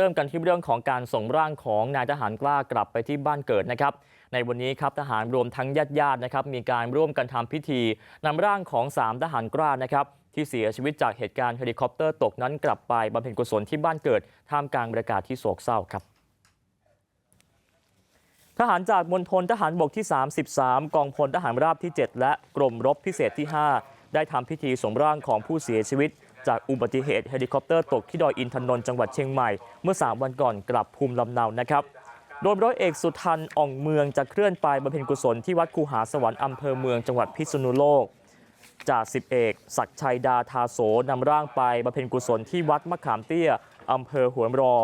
เริ่มกันที่เรื่องของการส่งร่างของนายทหารกล้ากลับไปที่บ้านเกิดนะครับ ในวันนี้ครับทหารรวมทั้งญาติญาติๆนะครับมีการร่วมกันทำพิธีนำร่างของ 3 ทหารกล้านะครับที่เสียชีวิตจากเหตุการณ์เฮลิคอปเตอร์ตกนั้นกลับไปบำเพ็ญกุศลที่บ้านเกิดท่ามกลางบรรยากาศที่โศกเศร้าครับทหารจากมณฑลทหารบกที่ 33 กองพลทหารราบที่ 7 และกรมรบพิเศษที่ 5 ได้ทำพิธีสมร่างของผู้เสียชีวิต จากอุบัติเหตุเฮลิคอปเตอร์ตกที่ดอยอินทนนท์จังหวัดเชียงใหม่เมื่อ3วันก่อนกลับภูมิลำเนานะครับโดยร้อยเอกสุทันอ่องเมืองจะเคลื่อนไปบำเพ็ญกุศลที่วัดคูหาสวรรค์อำเภอเมืองจังหวัดพิษณุโลกจากสิบเอกศักชัยดาทาโสนำร่างไปบำเพ็ญกุศลที่วัดมะขามเตี้ยอำเภอหัวรอ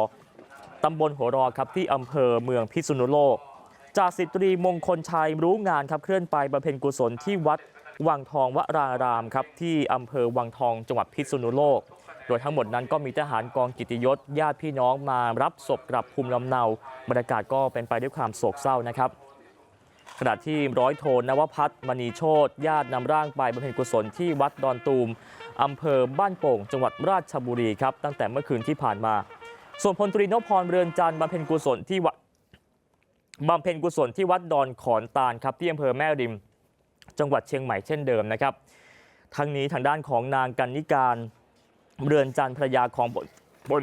ตำบลหัวรอครับที่อำเภอเมืองพิษณุโลก สิตรีมงคลชัยรู้งานครับเคลื่อนไปบำเพ็ญกุศลที่วัดวังทองวรารามครับที่อำเภอวังทองจังหวัดพิษณุโลก โดยทั้งหมดนั้นก็มีทหารกองกิตติยศญาติพี่น้องมารับศพกลับภูมิลำเนาบรรยากาศก็เป็นไปด้วยความโศกเศร้านะครับขณะที่ร้อยโทนวพัฒน์มณีโชตญาตินำร่างไปบำเพ็ญกุศลที่วัดดอนตูมอำเภอบ้านโป่ง จังหวัดราชบุรีครับตั้งแต่เมื่อคืนที่ผ่านมา ส่วนพลตรีนพพรเรือนจันทร์บำเพ็ญกุศลที่วัด บำเพ็ญกุศลที่วัดดอนขอนตาลครับที่อำเภอแม่ริมจังหวัดเชียงใหม่เช่นเดิมนะครับทั้งนี้ทางด้านของนางกันนิการเรือนจันทร์ภรรยาของบน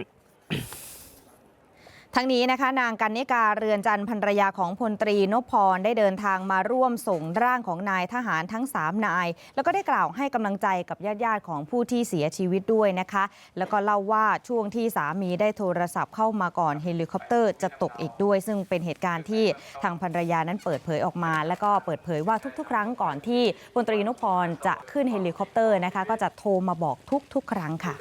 ทั้งนี้นะคะนางกันนิกาเรือนจันทร์ภรรยาของพลตรีนพพรได้เดินทางมาร่วมส่งร่างของนายทหารทั้ง 3 นาย แล้วก็ได้กล่าวให้กำลังใจกับญาติๆของผู้ที่เสียชีวิตด้วยนะคะ แล้วก็เล่าว่าช่วงที่สามีได้โทรศัพท์เข้ามาก่อนเฮลิคอปเตอร์จะตกอีกด้วย ซึ่งเป็นเหตุการณ์ที่ทางภรรยานั้นเปิดเผยออกมา แล้วก็เปิดเผยว่าทุก ๆ ครั้งก่อนที่พลตรีนพพรจะขึ้นเฮลิคอปเตอร์นะคะก็จะโทรมาบอกทุก ๆ ครั้งค่ะ